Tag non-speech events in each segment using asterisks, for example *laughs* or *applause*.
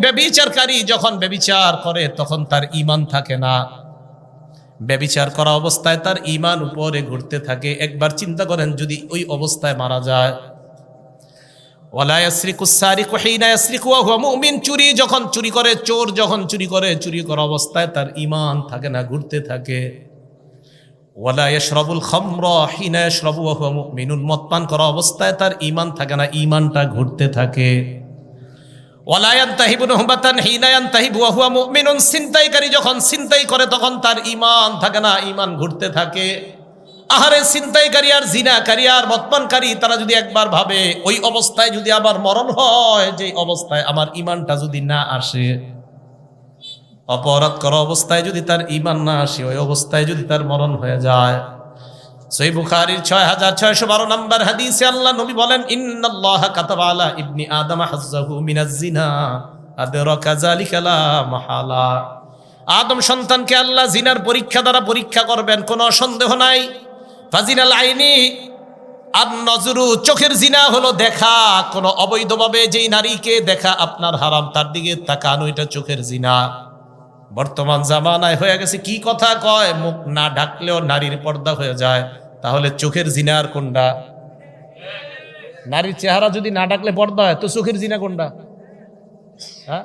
ব্যভিচারকারী যখন ব্যভিচার করে, তখন তার ঈমান থাকে না। ব্যভিচার করা অবস্থায় তার ঈমান উপরে ঘুরতে থাকে। একবার চিন্তা করেন যদি ওই অবস্থায় মারা যায়। চুরি যখন চুরি করে, চোর যখন চুরি করে, চুরি করা অবস্থায় তার ঈমান থাকে না, ঘুরতে থাকে। ওয়ালা ইয়াশরাবুল খামরা হিনা ইয়াশরাবু ওয়া হুয়া মুমিনুন। মদ পান করা অবস্থায় তার ঈমান থাকে না, ঈমানটা ঘুরতে থাকে। ওয়ালা ইয়ানতাহিবু নহবাতান হিনা ইয়ানতাহিবু ওয়া হুয়া মুমিনুন। ছিনতাইকারী যখন ছিনতাই করে, তখন তার ঈমান থাকে না, ঈমান ঘুরতে থাকে। আহারে ছিনতাইকারী আর জিনাকারী আর মদপানকারী তারা যদি একবার ভাবে, ওই অবস্থায় যদি আবার মরণ হয় যে অবস্থায় আমার ঈমানটা যদি না আসে। অপরাধ করা অবস্থায় যদি তার ইমান না আসে, ওই অবস্থায় যদি তার মরণ হয়ে যায়। সই বুখারির ছয় হাজার ছয়শো বারো নম্বর আল্লাহ নবী বলেন, ইন্নাল্লাহ আদম সন্তানকে আল্লাহ জিনার পরীক্ষা দ্বারা পরীক্ষা করবেন, কোনো সন্দেহ নাই। ফাজিনাল আইনি আর নজরু চোখের জিনা হলো দেখা, কোনো অবৈধভাবে যেই নারীকে দেখা আপনার হারাম, তার দিকে তাকানো, এটা চোখের জিনা। বর্তমান জামানায় হয়ে গেছে, কি কথা কয়? মুখ না ঢাকলেও নারীর পর্দা হয়ে যায়। তাহলে চোখের জিনার কোনটা? নারীর চেহারা যদি না ডাকলে পর্দা হয়, তো চোখের জিনা কোনটা? হ্যাঁ?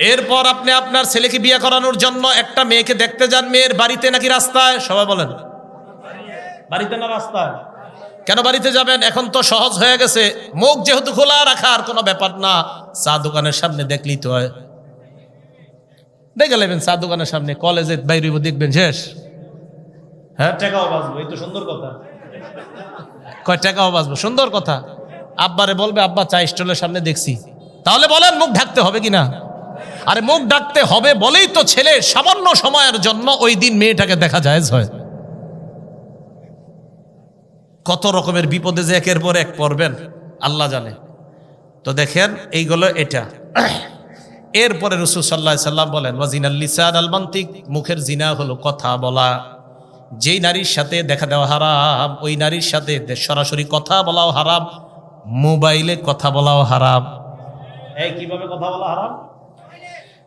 এরপর আপনি আপনার ছেলেকে বিয়ে করানোর জন্য একটা মেয়েকে দেখতে যান, মেয়ের বাড়িতে নাকি রাস্তায়? সবাই বলেন। বাড়িতে না রাস্তায়? কেন বাড়িতে যাবেন? এখন তো সহজ হয়ে গেছে। মুখ যেহেতু খোলা রাখার কোনো ব্যাপার না, চা দোকানের সামনে দেখলেই তো হয়। দেখে নেবেন চা দোকানের সামনে কলেজে বাইরে দেখবেন শেষ। হ্যাঁ? টাকাও বাঁচবো? এই তো সুন্দর কথা। কয় টাকাও বাঁচবো? সুন্দর কথা। আব্বারে বলবে আব্বা চা স্টলের সামনে দেখছি। তাহলে বলেন মুখ ঢাকতে হবে কিনা? আরে মুখ ডাকতে হবে বলেই তো ছেলে সামান্য সময়ের জন্য ওই দিন মেয়েটাকে দেখা যায় হয়। কত রকমের বিপদে যে একের পর এক পড়বেন আল্লাহ জানে। তো দেখেন এইগুলো এটা। এরপরে রসুল সাল্লাহ সাল্লাম বলেন ওয়াজিন আল্লিসান আলমান্তিক মুখের জিনা হলো কথা বলা। যেই নারীর সাথে দেখা দেওয়া হারাম ওই নারীর সাথে সরাসরি কথা বলাও হারাম মোবাইলে কথা বলাও হারাম। এই কীভাবে কথা বলা হারাম?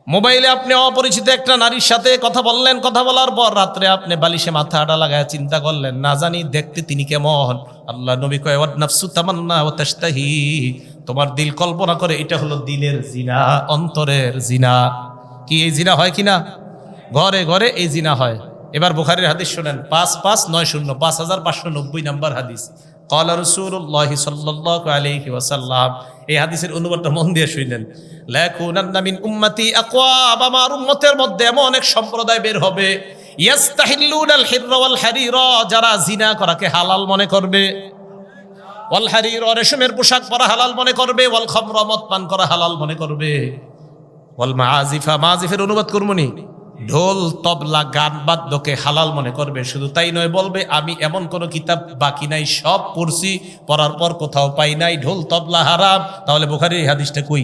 মোবাইলে আপনি অপরিচিত একটা নারীর সাথে কথা বললেন কথা বলার পর রাত্রে আপনি বালিশে মাথা আটা লাগায় চিন্তা করলেন না জানি দেখতে তিনি কেমন? আল্লাহ নবী কয় নাফসু তামান্না ও তেস্তাহি তোমার দিল কল্পনা করে এটা হলো দিলের জিনা, অন্তরের জিনা। কি এই জিনা হয় কিনা? ঘরে ঘরে এই জিনা হয়। এবার বুখারির হাদিস শোনেন, পাঁচ পাঁচ, নয়, শূন্য, পাঁচ হাজার পাঁচশো নব্বই নম্বর হাদিস। কলা রসুল্লাহ সাল্লাহ আলহি এই হাদিসের অনুবাদটা মন দিয়ে শুনলেন লেখুন উম্মতি আমার উম্মতের মধ্যে এমন অনেক সম্প্রদায় বের হবে ইয়াস্তাহিল্লুন আল হিরওয়াল হারিরা, যারা জিনা করাকে হালাল মনে করবে। ওয়াল হারির রেশমের পোশাক পরা হালাল মনে করবে, ওয়াল খামরা মদ পান করা হালাল মনে করবে। ওয়াল মাজিফা মাজিফের অনুবাদ করমুনি ঢোল, তবলা, গান, বাদ্যকে হালাল মনে করবে, শুধু তাই নয় বলবে, আমি এমন কোন কিতাব বাকি নাই, সব পড়ছি, পড়ার পর কোথাও পাই নাই, ঢোল, তবলা হারাম। তাহলে বোখারির এই হাদিসটা কই?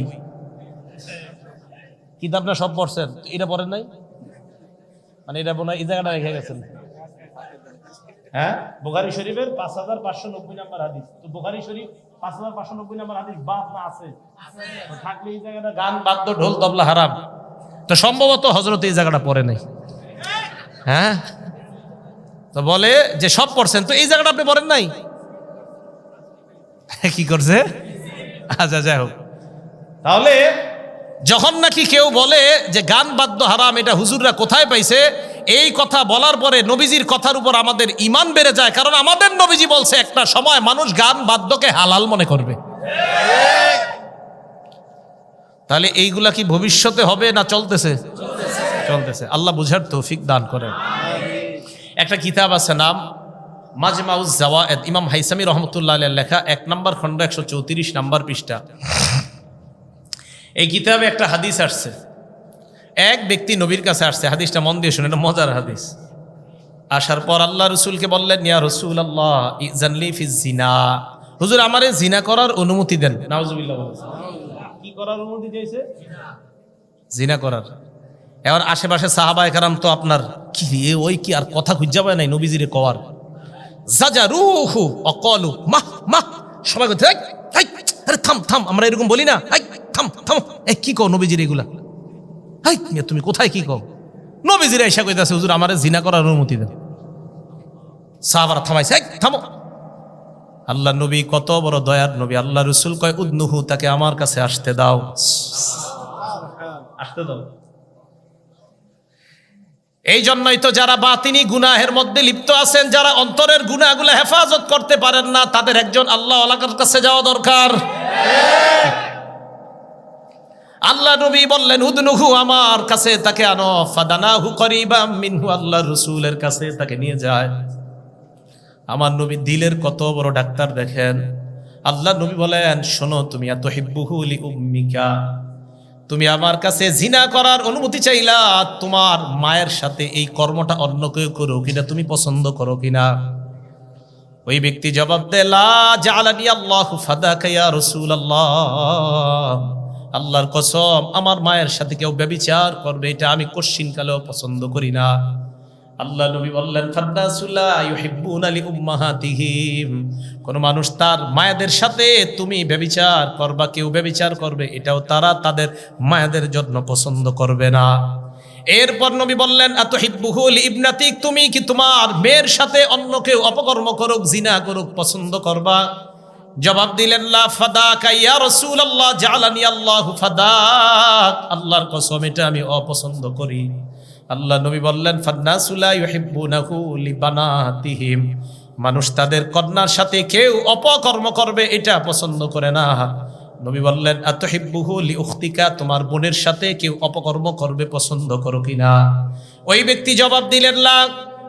কিতাব না সব পড়ছেন? এটা পড়েন নাই? মানে এটা হয় এই জায়গাটা রেখে গেছেন। হ্যাঁ? বোখারি শরীফের পাঁচ হাজার পাঁচশো নব্বই নাম্বার হাদিস। তো বোখারি শরীফ পাঁচ হাজার পাঁচশো নব্বই নাম্বার হাদিস বাদ না আছে? থাকলে এই জায়গাটা গান বাদ্য ঢোল তবলা হারাম। তো সম্ভবত হজরত এই জায়গাটা পড়ে নাই। হ্যাঁ? তো বলে যে সব পড়ছেন, তো এই জায়গাটা আপনি পড়েন নাই? *laughs* কি করছে? আচ্ছা যাই হোক। তাহলে যখন নাকি কেউ বলে যে গান বাদ্য হারাম, এটা হুজুররা কোথায় পাইছে? এই কথা বলার পরে নবীজির কথার উপর আমাদের ইমান বেড়ে যায়, কারণ আমাদের নবীজি বলছে, একটা সময় মানুষ গান বাদ্যকে হালাল মনে করবে। তাহলে এইগুলা কি ভবিষ্যতে হবে না চলতেছে? চলতেছে। আল্লাহ বুঝার তৌফিক দান করেন। একটা কিতাব আছে নাম মাজমাউজ জাওয়ায়েদ। ইমাম হাইসামি রহমতুল্লাহ লেখা, এক নম্বর খণ্ড একশো চৌত্রিশ নম্বর পৃষ্ঠা। এই কিতাবে একটা হাদিস আসছে। এক ব্যক্তি নবীর কাছে আসছে হাদিসটা মন দিয়ে শুনে এটা মজার হাদিস। আসার পর আল্লাহ রসুলকে বললেন ইয়া রসুল আল্লাহ ইজানলি ফিজ জিনা হুজুর আমারে জিনা করার অনুমতি দেন। নাউজুবিল্লাহ কি করার অনুমতি চাইছে? জিনা করার। এবার আশেপাশে সাহাবায়ে কারাম তো আপনার কি ওই কি আর কথা খুঁজা পায় নাই নবীজিরে কওয়ার? জাজা রুহু অকলু মাহ মাহ সবাই থাম থাম আমরা এরকম বলি না থাম থাম। এই কি কও নবীজির এগুলা? মিয়া, তুমি কোথায় কি কও? নবীজির এসা কইতাছে হুজুর আমারে জিনা করার অনুমতি দেন। সাহাবারা থামাইছে থামো। আল্লাহ নবী কত বড় দয়ার নবী। আল্লাহ রসুল কয় উদ্নুহু তাকে আমার কাছে আসতে দাও। আসতে দাও। এই জন্যই তো যারা বাতিনি গুনাহের মধ্যে লিপ্ত আছেন যারা অন্তরের গুনাহগুলো হেফাজত করতে পারেন না তাদের একজন আল্লাহ আলাকার কাছে যাওয়া দরকার। আল্লাহ নবী বললেন, উদনুহু আমার কাছে, তাকে আনো। ফাদানাহু করিবা মিনহু আল্লাহ রসুলের কাছে, তাকে নিয়ে যায়। আমার নবী দিলের কত বড় ডাক্তার দেখেন। আল্লাহ নবী বলেন, শোনো, তুমি এত হিব্বুহুলি উম্মিকা। তুমি আমার কাছে জিনা করার অনুমতি চাইলা, তোমার মায়ের সাথে এই কর্মটা অন্য কেউ করো কিনা তুমি পছন্দ করো কিনা? ওই ব্যক্তি জবাব দে লা জালানি আল্লাহ ফাদাকা ইয়া রাসূলুল্লাহ। আল্লাহর কসম, আমার মায়ের সাথে কেউ ব্যভিচার করবে, এটা আমি কশ্চিন কালেও পছন্দ করি না। আল্লাহ নবী বললেন কোন মানুষ তার মায়েদের সাথে তুমি ব্যভিচার করবা, কেউ ব্যভিচার করবে, এটাও তারা তাদের মায়েদের জন্য পছন্দ করবে না। এরপর নবী বললেন এত হিব্বুহুল ইবনাতিক? তুমি কি তোমার মেয়ের সাথে অন্য কেউ অপকর্ম করুক, জিনা করুক, পছন্দ করবা? জবাব দিলেন আল্লাহু আল্লাহর কসম, এটা আমি অপছন্দ করি। আল্লাহ নবী বললেন মানুষ তাদের কন্যার সাথে কেউ অপকর্ম করবে, এটা পছন্দ করে না। নবী বললেন, আতহিব্বুহু লি উখতিকা তোমার বোনের সাথে কেউ অপকর্ম করবে, পছন্দ করো কিনা ওই ব্যক্তি জবাব দিলেন, লা।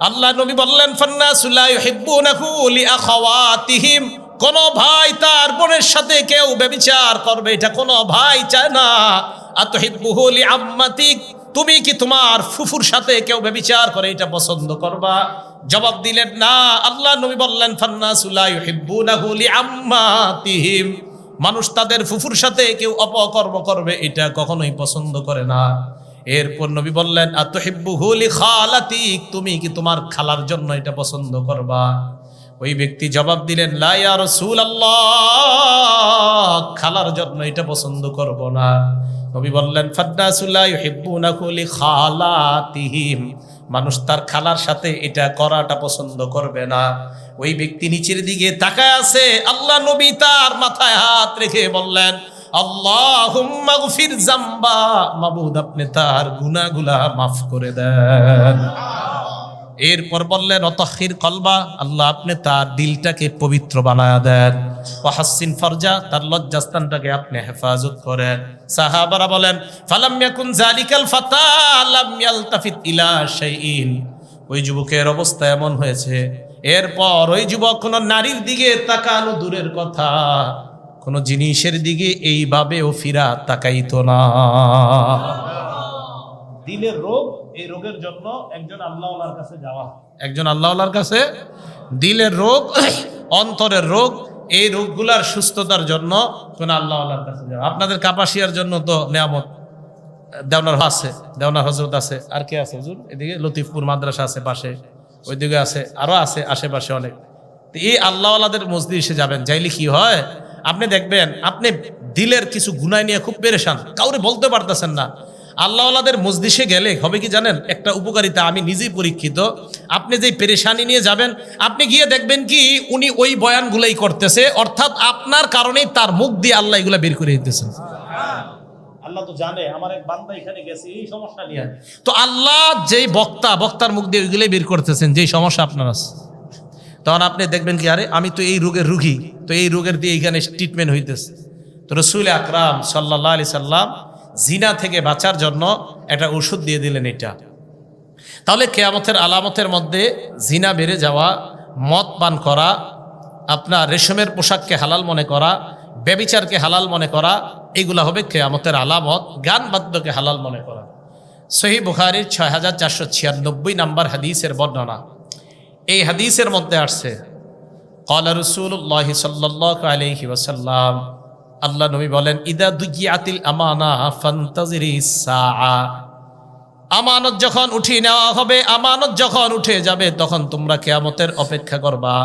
আল্লাহ নবী বললেন ফান্নাসুলা ইউহিব্বুনাহু লি আখাওয়াতিহিম কোন ভাই তার বোনের সাথে কেউ ব্যভিচার করবে, এটা কোন ভাই চায় না। আতহিব্বুহু লি আম্মাতিক তুমি কি তোমার ফুফুর সাথে কেউ ব্যভিচার করে, এটা পছন্দ করবা? জবাব দিলেন, না। আল্লাহ নবী বললেন ফান্নাসুলা ইউহিব্বুনাহু লিআম্মাতিহিম। মানুষ তাদের ফুফুর সাথে কেউ অপকর্ম করবে, এটা কখনোই পছন্দ করে না। এরপর নবী বললেন, আতহিব্বুহু লিখালাতিক, তুমি কি তোমার খালার জন্য এটা পছন্দ করবা? ওই ব্যক্তি জবাব দিলেন, লা ইয়া রাসূলুল্লাহ। খালার জন্য এটা পছন্দ করব না। নবী বললেন লিখালাতিহিম। মানুষ তার খালার সাথে এটা করাটা পছন্দ করবে না। ওই ব্যক্তি নিচের দিকে তাকায় আছে, আল্লাহ নবী তার মাথায় হাত রেখে বললেন মাবুদ, আপনি তার গুনাহগুলা মাফ করে দেন। এরপর বললেন অতহির কলবা, আল্লাহ আপনি তার দিলটাকে পবিত্র বানায়া দেন। ওয়াহাসিন ফরজা, তার লজ্জাস্থানটাকে আপনি হেফাজত করেন। সাহাবারা বলেন, ফালাম জালিকাল ইলা শাইইন। ওই যুবকের অবস্থা এমন হয়েছে। এরপর ওই যুবক কোন নারীর দিকে তাকানো দূরের কথা। কোন জিনিসের দিকে এইভাবেও ফিরা তাকাইতো না। দিলের রোগ এই রোগের জন্য একজন আল্লাহর কাছে যাওয়া। একজন আল্লাহর কাছে, দিলের রোগ, অন্তরের রোগ, এই রোগগুলার সুস্থতার জন্য কোন আল্লাহর কাছে যাওয়া। আপনাদের কাপাসিয়ার জন্য তো নিয়ামত। দেওনার আছে, দেওনার হজরত আছে, আর কে আছে হুজুর? এদিকে লতিফপুর মাদ্রাসা আছে পাশে, ওইদিকে আছে, আরও আছে আশেপাশে অনেক। তো এই আল্লাহওয়ালাদের মসজিদে যাবেন, যাইলে কি হয়? আপনি দেখবেন, আপনি দিলের কিছু গুনায় নিয়ে খুব পেরেশান। কাউরে বলতে পারতেছেন না। আল্লাহওয়ালাদের মসজিষে গেলে হবে কি জানেন? একটা উপকারিতা আমি নিজেই পরীক্ষিত। আপনি যে পেরেশানি নিয়ে যাবেন আপনি গিয়ে দেখবেন কি উনি ওই বয়ানগুলাই করতেছে অর্থাৎ আপনার কারণেই তার মুখ দিয়ে আল্লাহ এগুলা বের করে দিতেছেন। আল্লাহ তো জানে আমার এক বান্দা এখানে গেছে এই সমস্যা নিয়ে। তো আল্লাহ যেই বক্তা বক্তার মুখ দিয়ে ওইগুলোই বের করতেছেন যেই সমস্যা আপনার আছে। তখন আপনি দেখবেন কি আরে আমি তো এই রোগের রুগী তো এই রোগের দিয়ে এইখানে ট্রিটমেন্ট হইতেছে। তো রসুল আকরাম সাল্লাহ আলি সাল্লাম জিনা থেকে বাঁচার জন্য একটা ওষুধ দিয়ে দিলেন এটা। তাহলে কেয়ামতের আলামতের মধ্যে জিনা বেড়ে যাওয়া, মদ পান করা, আপনার রেশমের পোশাককে হালাল মনে করা, ব্যবিচারকে হালাল মনে করা, এগুলা হবে কেয়ামতের আলামত, গান বাদ্যকে হালাল মনে করা। সহি বুখারির ছয় হাজার চারশো ছিয়ানব্বই নাম্বার হাদিসের বর্ণনা। এই হাদিসের মধ্যে আসছে কলা রসুল্লাহ সাল্লাহ আলহি ওসাল্লাম আল্লাহ নবী বলেন, ইদা দুগিয়াতিল আমানা ফান্তাজিরি সাআ। আমানত যখন উঠিয়ে নেওয়া হবে, আমানত যখন উঠে যাবে, তখন তোমরা কেয়ামতের অপেক্ষা করবা।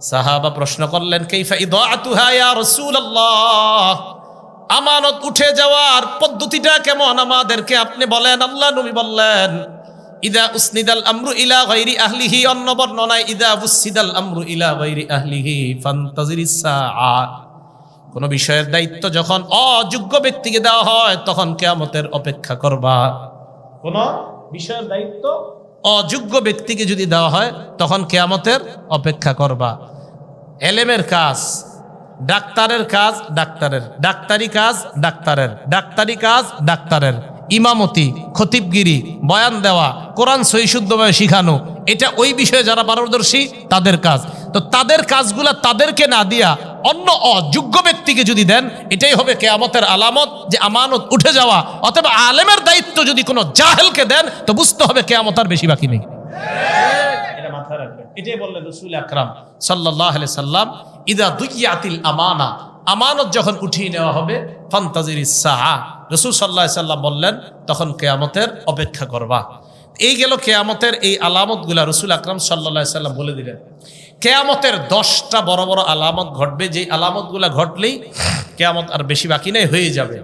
সাহাবা প্রশ্ন করলেন, কেইফা ইদাতুহা ইয়া রাসূলুল্লাহ? আমানত উঠে যাওয়ার পদ্ধতিটা কেমন? আমাদেরকে আপনি বলেন, আল্লাহ নবী বললেন, ইদা উসনিদাল আমরু ইলা গায়রি আহলিহি। অন্য বর্ণনায়, ইদা উসিদাল আমরু ইলা গায়রি আহলিহি ফান্তাজিরিস সাআ। কোন বিষয়ের দায়িত্ব যখন অযোগ্য ব্যক্তিকে দেওয়া হয় তখন কেয়ামতের অপেক্ষা করবা। কোন বিষয়ের দায়িত্ব অযোগ্য ব্যক্তিকে যদি দেওয়া হয় তখন কেয়ামতের অপেক্ষা করবা। এলেমের কাজ ডাক্তারের কাজ ডাক্তারের ডাক্তারি কাজ ডাক্তারের ডাক্তারি কাজ ডাক্তারের। ইমামতি খতিবগিরি বয়ান দেওয়া কোরআন সহিশুদ্ধভাবে শিখানো এটা ওই বিষয়ে যারা পারদর্শী তাদের কাজ। তো তাদের কাজগুলা তাদেরকে না দিয়া অন্য অযোগ্য ব্যক্তিকে যদি দেন, এটাই হবে কেয়ামতের আলামত যে আমানত উঠে যাওয়া অথবা আলেমের দায়িত্ব যদি কোনো জাহেলকে দেন, তো বুঝতে হবে কেয়ামত আর বেশি বাকি নেই। অপেক্ষা করবা। এই গেল কেয়ামতের এই আলামতগুলা রসুল আকরাম সাল্লাহ সাল্লাম বলে দিলেন। কেয়ামতের দশটা বড় বড় আলামত ঘটবে, যেই আলামতগুলা ঘটলেই কেয়ামত আর বেশি বাকি নেই, হয়ে যাবে।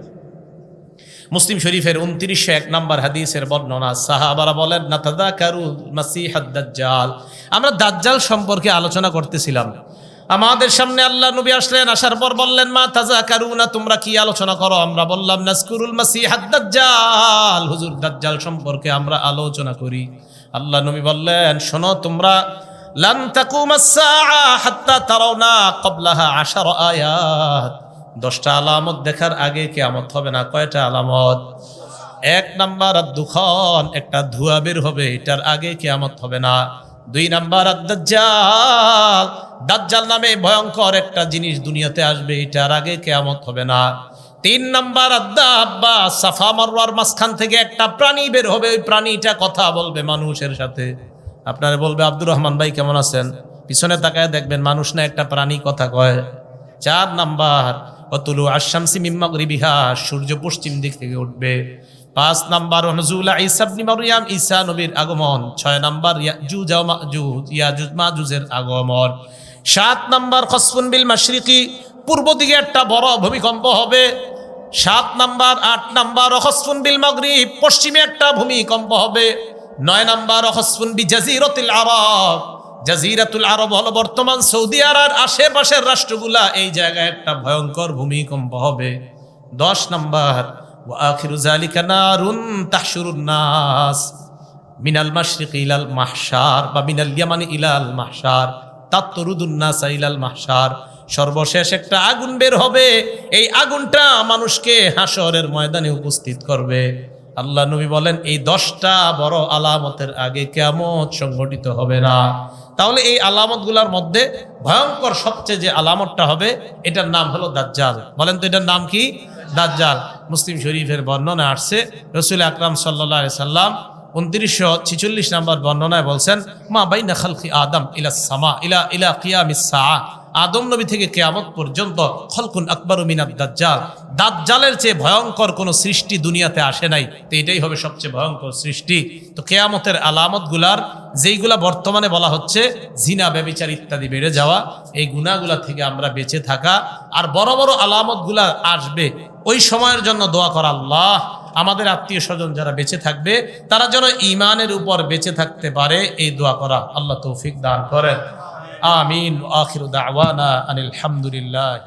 মুসলিম শরীফের উনত্রিশশো এক নম্বর হাদিসের বর্ণনা, সাহাবারা বলেন না তাদা কারু দাজ্জাল। আমরা দাজ্জাল সম্পর্কে আলোচনা করতেছিলাম। আমাদের সামনে আল্লাহ নবী আসলেন, আসার পর বললেন, মা তাজা কারু না তোমরা কি আলোচনা করো? আমরা বললাম নাসকুরুল মাসিহাদ দাজ্জাল। হুজুর, দাজ্জাল সম্পর্কে আমরা আলোচনা করি। আল্লাহ নবী বললেন, শোনো, তোমরা লান তাকুমাস হাত্তা তারাউনা ক্বাবলাহা আশার আয়াত। দশটা আলামত দেখার আগে কেয়ামত হবে না, কয়টা আলামত? এক নাম্বার আর দুখন একটা ধোয়া বের হবে, এটার আগে কেয়ামত হবে না। দুই নাম্বার দাজ্জাল দাজ্জাল নামে ভয়ঙ্কর একটা জিনিস দুনিয়াতে আসবে, এটার আগে কেয়ামত হবে না। তিন নাম্বার আদ্দা আব্বা সাফা মারওয়ার মাঝখান থেকে একটা প্রাণী বের হবে, ওই প্রাণীটা কথা বলবে মানুষের সাথে। আপনারা বলবে, আব্দুর রহমান ভাই কেমন আছেন? পিছনে তাকায় দেখবেন মানুষ না একটা প্রাণী কথা কয়। চার নাম্বার, অতুলু আশামসি মিম্মাগরিবিহা সূর্য পশ্চিম দিক থেকে উঠবে। পাঁচ নাম্বার নজুলা ইসাবনি মারিয়াম ঈসা নবীর আগমন। ছয় নাম্বার, ইয়াজুজ ইয়াজুজ মাজুজের আগমন। সাত নাম্বার, খসফুন বিল মাশরিকি পূর্ব দিকে একটা বড় ভূমিকম্প হবে। সাত নাম্বার, আট নাম্বার অখসফুন বিল মাগরিব পশ্চিমে একটা ভূমিকম্প হবে। নয় নাম্বার অখসফুন বি জাজিরাতিল আরব। জাজিরাতুল আরব হলো বর্তমান সৌদি আরব, আশেপাশের রাষ্ট্রগুলা, এই জায়গায় একটা ভয়ঙ্কর ভূমিকম্প হবে। দশ নাম্বার আখিরু জালিকা নারুন তাহশুরুন নাস, মিনাল মাশরিক ইলাল মাহশার, বা মিনাল ইয়ামানি ইলাল মাহশার, তাত্তরুদুন নাস ইলাল মাহশার। সর্বশেষ একটা আগুন বের হবে। এই আগুনটা মানুষকে হাসরের ময়দানে উপস্থিত করবে। আল্লাহ নবী বলেন, এই দশটা বড় আলামতের আগে কেমত সংগঠিত হবে না। তাহলে এই আলামতগুলোর মধ্যে ভয়ঙ্কর সবচেয়ে যে আলামতটা হবে, এটার নাম হলো দাজ্জাল। বলেন তো এটার নাম কি? দাজ্জাল। মুসলিম শরীফের বর্ণনা আসছে, রসুল আকরাম সাল্লাহ সাল্লাম উনত্রিশশো ছিচল্লিশ নম্বর বর্ণনায় বলছেন, মা বাইনা খালকি আদম ইলা সামা, ইলা ইলা কিয়ামিস সাআ। আদম নবী থেকে কেয়ামত পর্যন্ত, খলকুন আকবর মিনাদ দাজ্জাল। দাজ্জালের চেয়ে ভয়ঙ্কর কোনো সৃষ্টি দুনিয়াতে আসে নাই। তো এটাই হবে সবচেয়ে ভয়ঙ্কর সৃষ্টি। তো কেয়ামতের আলামতগুলার যেইগুলা বর্তমানে বলা হচ্ছে জিনা, ব্যবিচার ইত্যাদি বেড়ে যাওয়া, এই গুণাগুলা থেকে আমরা বেঁচে থাকা। আর বড় বড় আলামতগুলা আসবে, ওই সময়ের জন্য দোয়া করা আল্লাহ। আমাদের আত্মীয় স্বজন যারা বেঁচে থাকবে, তারা যেন ইমানের উপর বেঁচে থাকতে পারে, এই দোয়া করা আল্লাহ তৌফিক দান করেন। আমিন আখির দাওয়ানা আনিল হামদুলিল্লাহ।